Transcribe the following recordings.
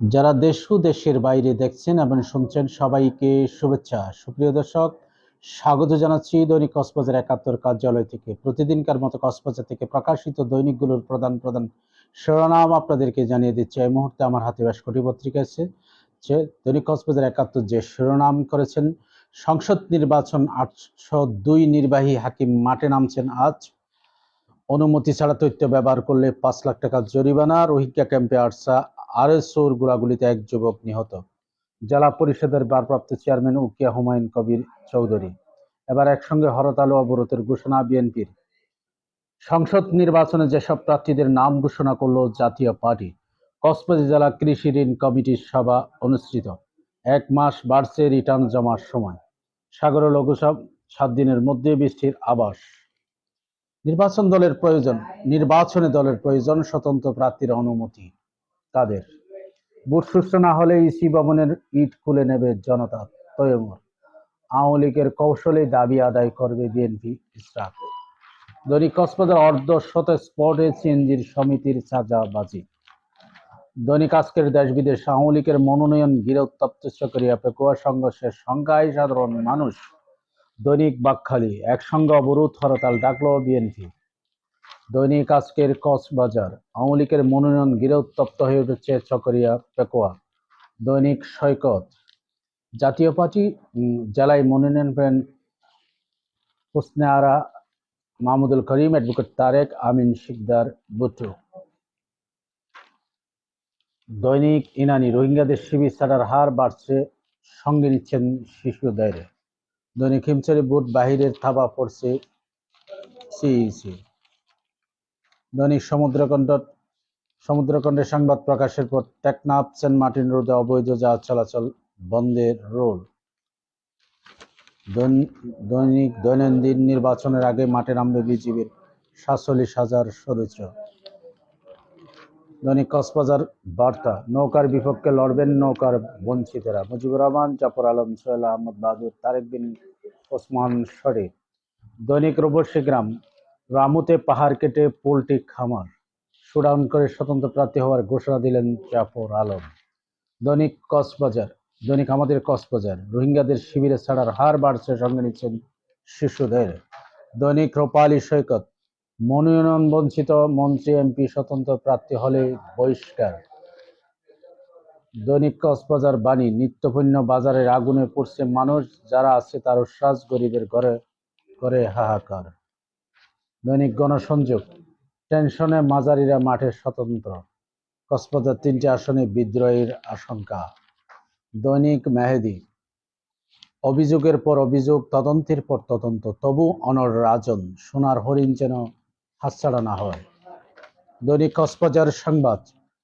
যারা দেশ দেশের বাইরে দেখছেন এবং শুনছেন সবাইকে শুভেচ্ছা। সুপ্রিয় দর্শক, স্বাগত জানাচ্ছি দৈনিক কক্সবাজার একাত্তর কার্যালয় থেকে। প্রতিদিনকার মতো কক্সবাজার থেকে প্রকাশিত দৈনিকগুলোর প্রধান প্রধান শিরোনাম আপনাদেরকে জানিয়ে দিচ্ছে। এই মুহূর্তে আমার হাতে বেশ কোটি পত্রিকা আছে। যে দৈনিক কক্সবাজার একাত্তর যে শিরোনাম করেছেন, সংসদ নির্বাচন আটশো দুই নির্বাহী হাকিম মাঠে নামছেন আজ। অনুমতি ছাড়া তথ্য ব্যবহার করলে পাঁচ লাখ টাকা জরিমানা। রোহিঙ্গা ক্যাম্পে আটসা আরএসওর গোলাগুলিতে এক যুবক নিহত। জেলা পরিষদের ভারপ্রাপ্ত চেয়ারম্যান উকিয়া হুমায়ুন কবির চৌধুরী। এবার একসঙ্গে হরতাল অবরোধের ঘোষণা বিএনপির। সংসদ নির্বাচনে যেসব প্রার্থীদের নাম ঘোষণা করল জাতীয় পার্টি, কক্সবাজার জেলা কৃষি ঋণ কমিটির সভা অনুষ্ঠিত। এক মাস বাড়ছে রিটার্ন জমার সময়। সাগর লঘুসব সাত দিনের মধ্যে বৃষ্টির আবাস নির্বাচন দলের প্রয়োজন, নির্বাচনে দলের প্রয়োজন, স্বতন্ত্র প্রার্থীর অনুমতি। তাদের ভোট সুষ্ঠু না হলে ইসি ভবনের ইট খুলে নেবে জনতা তৈমুর। আওয়ামী লীগের কৌশলে দাবি আদায় করবে বিএনপি ইসরাক দৈনিক কক্সবাজার অর্ধ শত স্পটে সিএনজির সমিতির সাজাবাজি। দৈনিক আজকের দেশ বিদেশ, আওয়ামী লীগের মনোনয়ন ঘিরে উত্তপ্ত চকরিয়া পেকুয়া সংঘর্ষের সংখ্যায় সাধারণ মানুষ দৈনিক বাকখালী, একসঙ্গে অবরোধ হরতাল, ডাকল বিএনপি। দৈনিক আজকের কক্সবাজার, আওয়ামী লীগের মনোনয়ন ঘিরে উত্তপ্ত হয়ে উঠেছে চকরিয়া পেকোয়া। দৈনিক সৈকত, জাতীয় পার্টি জেলায় মনোনয়ন পেন হোসনে আরা মাহমুদুল করিম, অ্যাডভোকেট তারেক আমিন শিকদার বুটু দৈনিক ইনানি, রোহিঙ্গাদের শিবির ছাড়ার হার বাড়ছে, সঙ্গে নিচ্ছেন শিশুদের। দৈনিক হিমচারি বুট বাহিরের থাবা পড়ছে। সিইসি দৈনিক সমুদ্রকণ্ঠ সমুদ্রকণ্ডের সংবাদ প্রকাশের পর টেকনাফ, সেন্ট মার্টিন রোডে অবৈধ জাহাজ চলাচল বন্ধের রোল। দৈন- দৈনিক দৈনন্দিন নির্বাচনের আগে মাঠে নামবে বিজিবির সাতচল্লিশ হাজার সদস্য। দৈনিক কক্সবাজার বার্তা, নৌকার বিপক্ষে লড়বেন নৌকার বঞ্চিতরা। মুজিবুর রহমান, জাফর আলম, সোহেল আহমদ বাহাদুর, তারেক বিন ওসমান শরীফ। দৈনিক রূপসী গ্রাম, রামুতে পাহাড় কেটে পোলট্রি খামার। শুডাউন করে স্বতন্ত্র প্রার্থী হওয়ার ঘোষণা দিলেন জাফর আলম। দৈনিক কক্সবাজার, দৈনিক আমাদের কক্সবাজার, রোহিঙ্গাদের শিবিরে ছাড়ার হার বাড়ছে, সঙ্গে নিচ্ছেন শিশুদের। দৈনিক রূপালী সৈকত মনোনয়ন বঞ্চিত মন্ত্রী, এমপি, স্বতন্ত্র প্রার্থী হলে বহিষ্কার। দৈনিক কক্সবাজার বাণী, নিত্যপণ্য বাজারের আগুনে পড়ছে মানুষ, যারা আছে তার উচ্ছ্বাস গরিবের ঘরে করে হাহাকার। দৈনিক গণসংযোগ, টেনশনে মাজারিরা মাঠে স্বতন্ত্র। কক্সবাজার তিনটি আসনে বিদ্রোহের আশঙ্কা। দৈনিক মেহেদি, অভিযোগের পর অভিযোগ, তদন্তের পর তদন্ত, তবু অনর রাজন, সোনার হরিণ যেন হাতছাড়া না হয়। দৈনিক কক্সবাজার সংবাদ,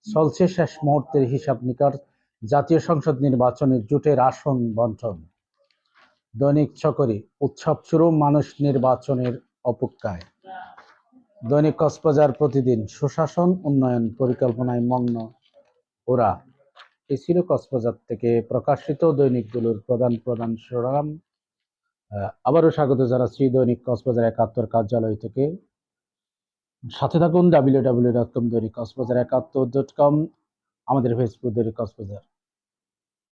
চলছে শেষ মুহূর্তের হিসাব নিকার জাতীয় সংসদ নির্বাচনে জোটের আসন বন্টন। দৈনিক চকরি উৎসব শুরু মানুষ নির্বাচনের অপেক্ষায়। দৈনিক কক্সবাজার প্রতিদিন সুশাসন, উন্নয়ন পরিকল্পনায় মগ্ন ওরা। এ ছিল কক্সবাজার থেকে প্রকাশিত দৈনিকগুলোর প্রধান প্রধান শিরোনাম। আবারও স্বাগত জানাচ্ছি দৈনিক কক্সবাজার একাত্তর কার্যালয় থেকে। সাথে থাকুন, W W dot com Dainik Cox's Bazar একাত্তর ডট কম, আমাদের ফেসবুক দৈরিক কক্সবাজার।